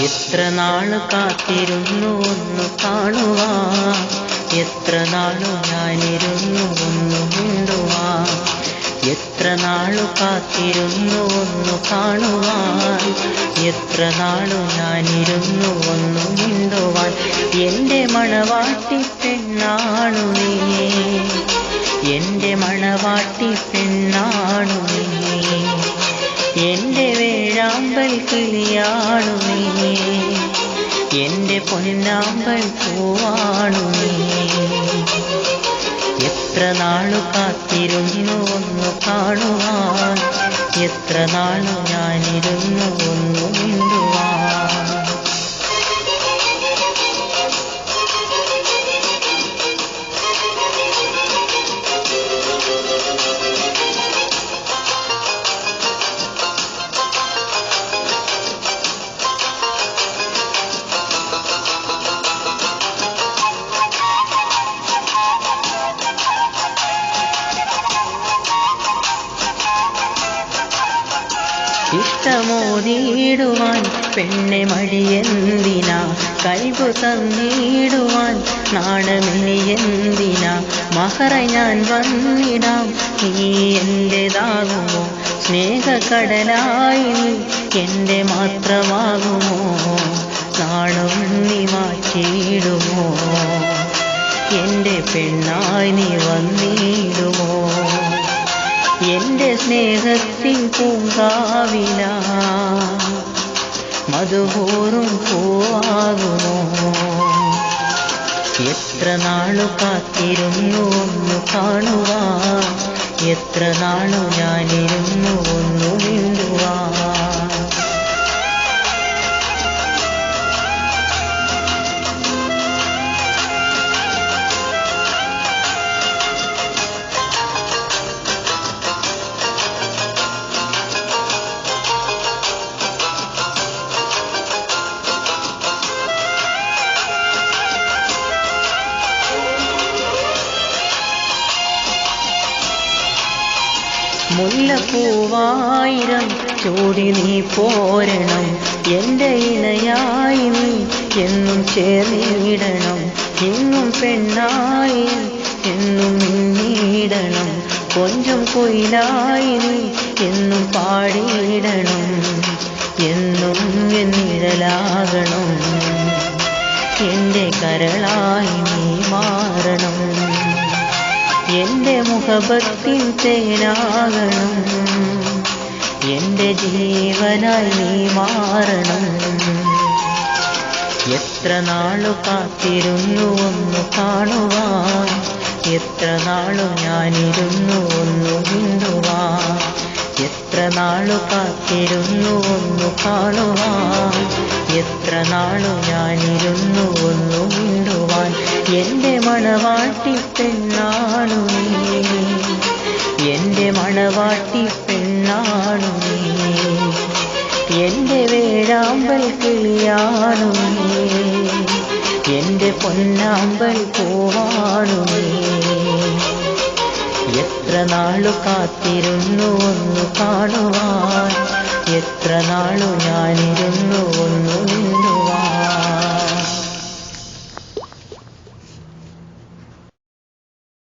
എത്ര നാൾ കാത്തിരുന്നു ഒന്ന് കാണുവാ? എത്ര നാളു ഞാനിരുന്നു ഒന്ന് മിണ്ടുവാ? എത്ര നാളു കാത്തിരുന്നു ഒന്ന് കാണുവാൻ എത്ര നാളു ഞാനിരുന്നു ഒന്ന് മിണ്ടുവാൻ? എന്റെ മണവാട്ടി പെണ്ണാണു നീ. എന്റെ മണവാട്ടി പെണ്ണാണു നീ. എന്റെ വേഴാമ്പൽ കിളിയാണു നീ എന്റെ പൊന്നാമ്പൽ പൂവാണു നീ എത്ര നാളു കാത്തിരുന്നു ഒന്ന് കാണുവാൻ. എത്ര നാളു ഞാനിരുന്നു ഒന്ന് മിണ്ടുവാൻ. ഇഷ്ടമോതിയിടുവാൻ പെണ്ണെ മടിയെന്തിനാ? കൈകു തന്നിടുവാൻ നാണമിനിയെന്തിനാ മഹറ ഞാൻ വന്നിടാം നീ എന്റെതാകുമോ സ്നേഹക്കടലായി നീ എന്റെ മാത്രമാകുമോ? നാണം നീ മാറ്റിയിടുമോ? എന്റെ പെണ്ണായി നീ വന്നിടുമോ? എന്റെ സ്നേഹത്തിൻ പൂങ്കാവില. മധുപൂറും പൂവാകുമോ? എത്ര നാളു കാത്തിരുന്നു ഒന്ന് കാണുവാൻ? എത്ര നാളു ഞാനിരുന്നു മുല്ലപ്പൂവായിരം ചൂടി നീ പോരണം. എന്റെ ഇണയായി നീ എന്നും ചേർന്നിടണം എന്നും പെണ്ണായി എന്നും നീടണം കൊഞ്ചും കൊയിലായി നീ എന്നും പാടിയിടണം. എന്നും എന്നിഴലാകണം എന്റെ കരളായി നീ മാറണം. എന്റെ മുഖഭക്തി തേനാകണം. എന്റെ ജീവനായി നീ മാറണം. എത്ര നാളു കാത്തിരുന്നു ഒന്ന് കാണുവാൻ. എത്ര നാളു ഞാനിരുന്നു ഒന്ന് മിണ്ടുവാൻ. എത്ര നാളു കാത്തിരുന്നു ഒന്ന് കാണുവാൻ. എത്ര നാളു ഞാനിരുന്നു ഒന്ന് മിണ്ടുവാൻ. എന്റെ മണവാട്ടി പെണ്ണാണു നീ. എന്റെ മണവാട്ടി പെണ്ണാണു എന്റെ വേഴാമ്പൽ കിളിയാണു നീ. എന്റെ പൊന്നാമ്പൽ പൂവാണു എത്ര നാളു കാത്തിരുന്നു ഒന്ന് കാണുവാൻ. എത്ര നാളു ഞാനിരുന്നു ഒന്ന്